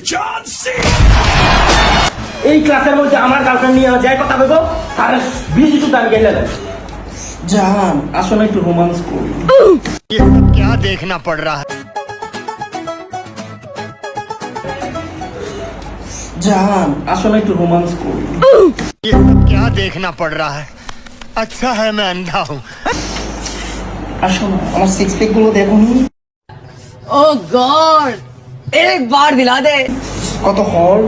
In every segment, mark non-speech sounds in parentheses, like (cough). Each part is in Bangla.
John C. এই ক্লাসের মধ্যে আমার গার্লফ্রেন্ড নিয়ে যাই কথা বলবো তার বিশ জুতো আমি গেলে জান আসলে একটু রোমান্স করি ये सब क्या देखना पड़ रहा है জান আসলে একটু রোমান্স করি ये सब क्या देखना पड़ रहा है अच्छा है मैं अंधा हूँ আসলে আমার সিক্স প্যাক গুলো দেখুন ओ गॉड एक बार दिला दे কত হল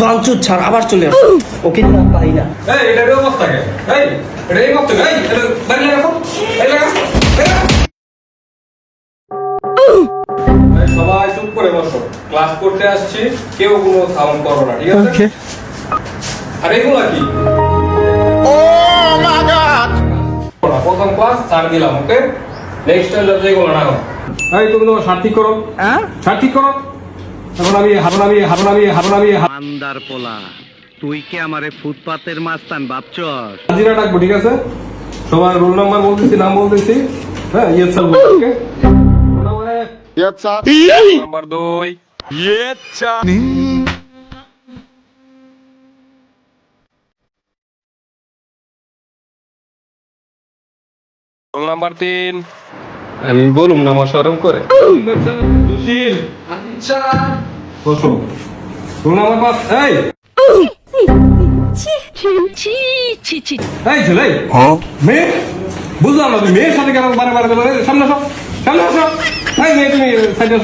বাঞ্চুর ছাড় আবার চলে আসো ওকে না পাই না এই এটা এই অবস্থা কে এই এটা এই অবস্থা এই এটা বাড়ি লাগা এই লাগা এই লাগা। এই, সবাই চুপ করে বসো ক্লাস করতে আসছি কেউ কোনো সাউন্ড করো না ঠিক আছে আর এগুলা কি ও মাই গড প্রথম ক্লাস স্যার দিলাম ওকে নেক্সট টাইম যাতে এগুলো না হয় এই তুমি তোমার শার্ট ঠিক করো। হ্যাঁ? শার্ট ঠিক করো। এখন আমি হারুন আমি হারুন আমি হারুন আমি আন্দার পোলা তুই কি আমারে ফুটপাতের মাস্তান ভাবছস? হাজিরা ডাকবো ঠিক আছে? সবার রোল নাম্বার বলতেছি নাম বলতেছি। হ্যাঁ ইয়ে স্যার ওকে? নাম্বার দুই। রোল নাম্বার তিন। আমি বলুম না আমার সরম করে। সুশীল। বসো। এই। এই ছেলে মেয়ে? বুঝলাম না তুমি মেয়ের সাথে কেন বারে বারে বলে সামনে আসো। সামনে আসো। এই মেয়ে তুমি সাইডে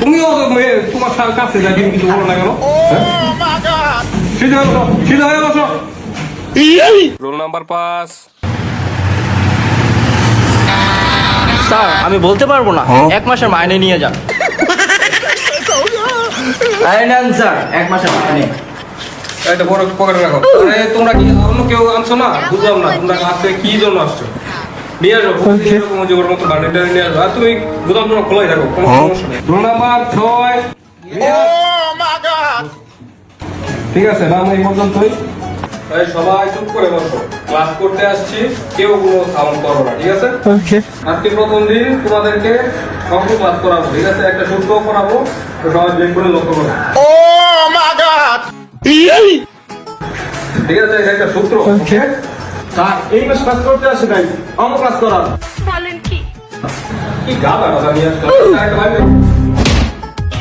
তুমিও মেয়ে তোমার কাছে যাই কিন্তু কিছু বলো না কেন? হ্যাঁ? সিধা বসো রোল নাম্বার পাঁচ স্যার আমি বলতে পারব না। এক মাসের মাইনে নিয়ে যান। এই নেন স্যার এক মাসের মাইনে। এটা বড় পকেটে রাখো। আরে তোমরা কি অন্য কেউ আনছো না? বুঝলাম না তোমরা ক্লাসে কি জন্য আসছো? নিয়ে আসো প্রতিদিন এরকম অজগর মতো বান্ডিলটা নিয়ে আসো আর তুমি গুদাম তোমার খোলাই রাখো কোনো সমস্যা নেই। রোল নাম্বার ছয়। ঠিক আছে নাম এই পর্যন্তই। তাই সবাই চুপ করে বসো। ক্লাস করতে আসছি কেউ কোনো সাউন্ড করো না ঠিক আছে? আজকে প্রথম দিন তোমাদেরকে অঙ্ক ক্লাস করাবো ঠিক আছে? একটা সূত্র করাবো সবাই বের করে লক্ষ্য করো। ঠিক আছে এটা একটা সূত্র ওকে? স্যার এই মাস ক্লাস করতে আসে নাই অঙ্ক ক্লাস করান কি? গাদা গাদা নিয়ে আসছো? (laughs)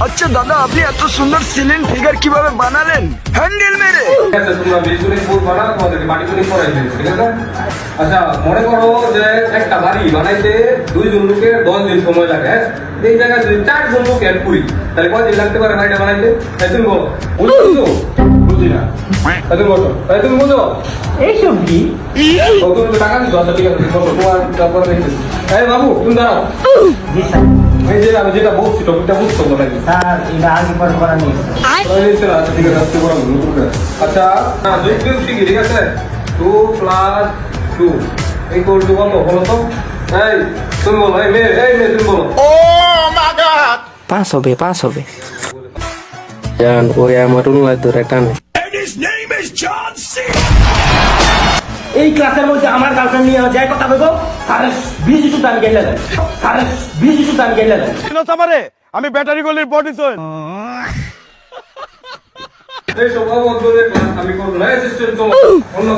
আচ্ছা দাদা আপনি এত সুন্দর সিলিং ফিগার কীভাবে বানালেন? হ্যান্ডেল মেরে। ঠিক আছে তোমরা বানাও ঠিক আচ্ছা মনে করো যে একটা বাড়ি বানাইতে দুইজন লোকের দশ দিন সময় লাগে হ্যাঁ? এই জায়গায় যদি চারজন লোক অ্যাড করি তাহলে কয় দিন লাগতে পারে বাড়িটা বানাইতে? তাই তুমি বলো। বুঝছ বুঝি না। তাই তুমি বলো। তাই তুমি বুঝো? এইসব কি? তুমি টাকা দিচ্ছ আচ্ছা ঠিক আছে তোমার তারপরে এই বাবু তুমি দাঁড়াও। এই যে আমি যেটা বলছি টপিকটা বুঝছ তো নাকি স্যার এটা আগে পরে করা নেই আচ্ছা ঠিক আছে আজকে বড় ভুল করে আচ্ছা না যোগ বিয়োগ শিখি ঠিক আছে two plus two equal to কত বলো তো এই তুমি বলো এই মেয়ে এই মেয়ে তুমি বলো পাঁচ হবে পাঁচ হবে জান ওই আমার উন্নয় ধরে টানে এই ক্লাসের মধ্যে আমার গার্লফ্রেন্ড নিয়ে যাই কথা বলব সাড়ে বিশ ইস্যু দাম গেলে সাড়ে বিশ ইস্যু দাম গেলে আমি ব্যাটারি গলির বডি সয়েল এই ক্লাস আমি করব না অ্যাসিস্ট্যান্ট তো অন্য